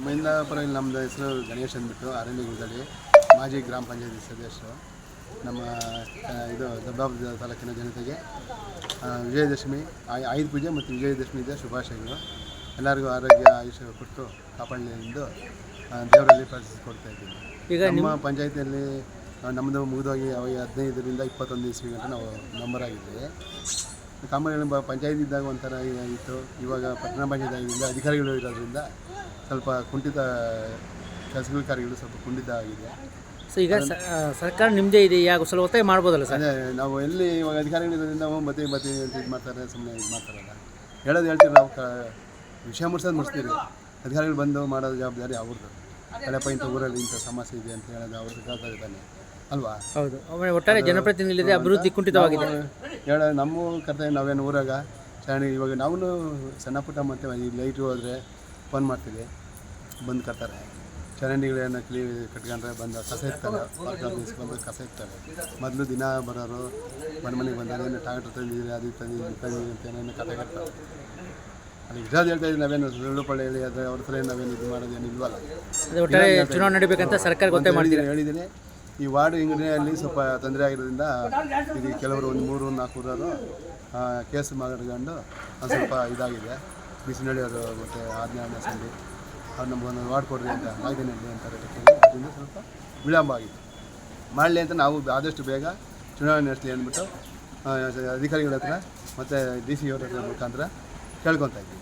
ನಮ್ಮಿಂದ ಪರವಾಗಿ ನಮ್ಮದು ಹೆಸರು ಗಣೇಶ್ ಅಂದ್ಬಿಟ್ಟು ಅರಣ್ಯ ಗುಡ್ಡಲ್ಲಿ ಮಾಜಿ ಗ್ರಾಮ ಪಂಚಾಯತಿ ಸದಸ್ಯರು ನಮ್ಮ ಇದು ದಬ್ಬಾಬ ತಾಲೂಕಿನ ಜನತೆಗೆ ವಿಜಯದಶಮಿ ಆಯ್- ಆಯುಧ ಪೂಜೆ ಮತ್ತು ವಿಜಯದಶಮಿ ಇದೆ ಶುಭಾಶಯಗಳು. ಎಲ್ಲರಿಗೂ ಆರೋಗ್ಯ ಆಯುಷ್ಯ ಕೊಟ್ಟು ಕಾಪಾಡಲಿ ಎಂದು ದೇವರಲ್ಲಿ ಪ್ರಾರ್ಥಿಸಿಕೊಡ್ತಾ ಇದ್ದೀವಿ ಈಗ ನಮ್ಮ ಪಂಚಾಯತಿಯಲ್ಲಿ ನಮ್ಮದು ಮುಗಿದೋಗಿ ಅವಾಗ ಹದಿನೈದರಿಂದ ಇಪ್ಪತ್ತೊಂದು ಇಸ್ವಿ ಗಂಟೆ ನಾವು ನಂಬರ್ ಆಗಿದ್ದೀವಿ. ಕಾಮಗಾರಿ ಪಂಚಾಯತ್ ಇದ್ದಾಗ ಒಂಥರ ಇತ್ತು ಇವಾಗ ಪಟ್ಟಣ ಪಂಚಾಯತ್ ಆಗಿದ್ದರಿಂದ ಅಧಿಕಾರಿಗಳು ಇರೋದ್ರಿಂದ ಸ್ವಲ್ಪ ಕುಂಠಿತ ಕೆಲಸಗಳ ಕಾರ್ಯಗಳು ಸ್ವಲ್ಪ ಕುಂಠಿತ ಆಗಿದೆ. ಸೊ ಈಗ ಸ- ಆ, ಸರ್ಕಾರ ನಿಮ್ಮದೇ ಇದೆ ಯಾಕೆ ಸ್ವಲ್ಪ ಒತ್ತಾಯ ಮಾಡ್ಬೋದಲ್ಲ ಸರ್? ಅದೇ ನಾವು ಎಲ್ಲಿ ಇವಾಗ ಅಧಿಕಾರಿಗಳಿರೋದ್ರಿಂದ ನಾವು ಮತ್ತೆ ಮತ್ತೆ ಅಂತ ಇದು ಮಾಡ್ತಾರೆ ಸುಮ್ಮನೆ ಇದು ಮಾಡ್ತಾರಲ್ಲ. ಹೇಳೋದು ಹೇಳ್ತೀವಿ ನಾವು ಕ ವಿಷಯ ಮುಡ್ಸೋದು ಮುಡಿಸ್ತೀವಿ. ಅಧಿಕಾರಿಗಳು ಬಂದು ಮಾಡೋದು ಜವಾಬ್ದಾರಿ ಅವ್ರದ್ದು ಕಡೆಪ ಇಂಥ ಊರಲ್ಲಿ ಇಂಥ ಸಮಸ್ಯೆ ಇದೆ ಅಂತ ಹೇಳೋದು ಅವ್ರದ್ದು ಕರ್ತವ್ಯ ತಾನೆ ಅಲ್ವಾ? ಹೌದು. ಆಮೇಲೆ ಒಟ್ಟಾರೆ ಜನಪ್ರತಿನಿಧಿಗಳಿದೆ ಅಭಿವೃದ್ಧಿ ಕುಂಠಿತವಾಗಿದೆ. ಹೇಳ ನಮ್ಮ ಕರ್ತವ್ಯ ನಾವೇನು ಊರಾಗ? ಚೆನ್ನಾಗಿ ಇವಾಗ ನಾವು ಸಣ್ಣ ಪುಟ್ಟ ಮತ್ತೆ ಈ ಲೈಟ್ ಹೋದರೆ ಫೋನ್ ಮಾಡ್ತೀವಿ. ಬಂದು ಕಟ್ತಾರೆ. ಚರಂಡಿಗಳನ್ನ ಕ್ಲೀ ಕಟ್ಕೊಂಡ್ರೆ ಬಂದು ಕಸ ಇರ್ತಾರೆ ಬಂದು ಕಸ ಇರ್ತಾರೆ ಮೊದಲು ದಿನ ಬರೋರು ಮನೆ ಮನೆಗೆ ಬಂದಾಗ ಏನು ಟ್ಯಾಕ್ಟ್ರ್ ತಂದಿದ್ದೀರಿ ಅದು ತಂದಿದ್ದೀರಿ ತಂದಿದ್ದೀರಿ ಅಂತ ಏನೇನು ಕತೆ ಕಟ್ತಾರೆ ಅಲ್ಲಿ ಇರೋದು ಹೇಳ್ತಾ ಇದ್ದೀವಿ ನಾವೇನು ಸುಳ್ಳು ಪಳ್ಳಿ ಹೇಳಿ ಅದು ಅವ್ರ ಹತ್ರ ನಾವೇನು ಇದು ಮಾಡೋದೇನು ಇಲ್ವಲ್ಲ. ಚುನಾವಣೆ ನಡಿಬೇಕಂತ ಸರ್ಕಾರ ಗೊತ್ತೇ ಮಾಡಿದ್ದೀನಿ ಹೇಳಿದ್ದೀನಿ ಈ ವಾರ್ಡ್ ಇಂಗಡಿಯಲ್ಲಿ ಸ್ವಲ್ಪ ತೊಂದರೆ ಆಗಿರೋದ್ರಿಂದ ಇದು ಕೆಲವರು ಒಂದು ಮೂರು ನಾಲ್ಕು ಊರವರು ಕೇಸ್ ಮಾಡ್ಕೊಂಡು ಒಂದು ಸ್ವಲ್ಪ ಇದಾಗಿದೆ. ಬಿಸಿನಳ್ಳಿಯವರು ಮತ್ತು ಆಜ್ಞಾನ ಸಂಧಿ. ಅವ್ರು ನಮಗೊಂದು ವಾರ್ಡ್ ಕೊಡ್ರಿ ಅಂತ ನಾಲ್ಕನೇಲಿ ಅಂತಾರೆ ಅದರಿಂದ ಸ್ವಲ್ಪ ವಿಳಂಬ ಆಗಿದೆ ಮಾಡಲಿ ಅಂತ ನಾವು ಆದಷ್ಟು ಬೇಗ ಚುನಾವಣೆ ನಡೆಸಲಿ ಅಂದ್ಬಿಟ್ಟು ಅಧಿಕಾರಿಗಳ ಹತ್ರ ಮತ್ತು ಡಿ ಸಿ ಅವ್ರ ಹತ್ರ ಮುಖಾಂತರ ಕೇಳ್ಕೊತಾ ಇದ್ದೀವಿ